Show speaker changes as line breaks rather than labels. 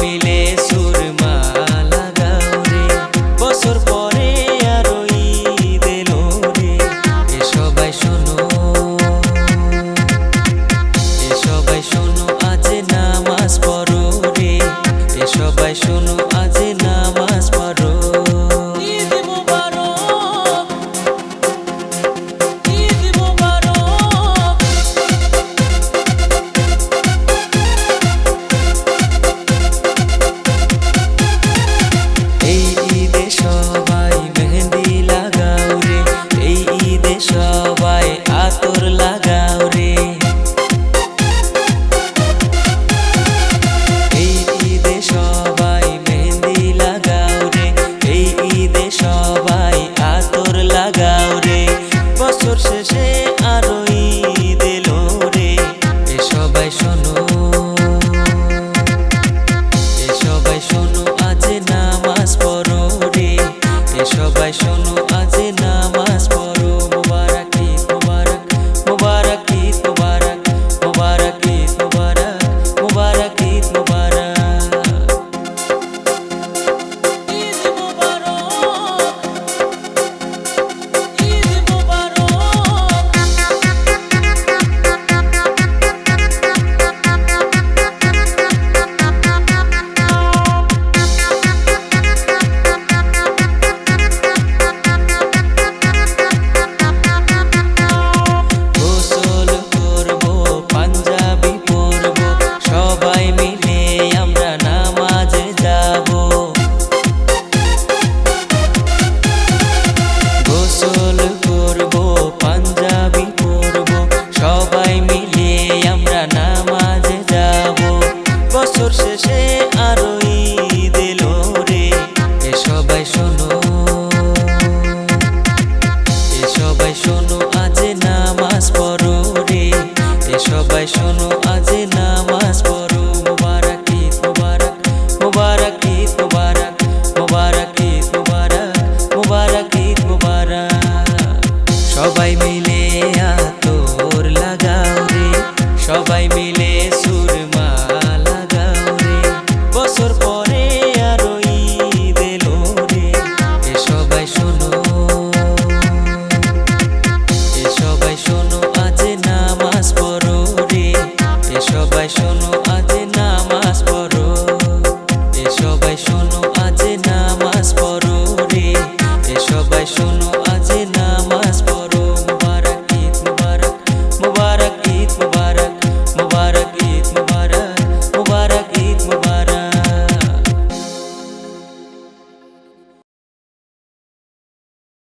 मिले सु সবাই শোনো, আজ নামাজ পড়ো। মোবারক, ঈদ মোবারক মোবারক, ঈদ মোবারক মোবারক, ঈদ মোবারক ঈদ সবাই মিলে আতর লাগাও রে, সবাই মিলে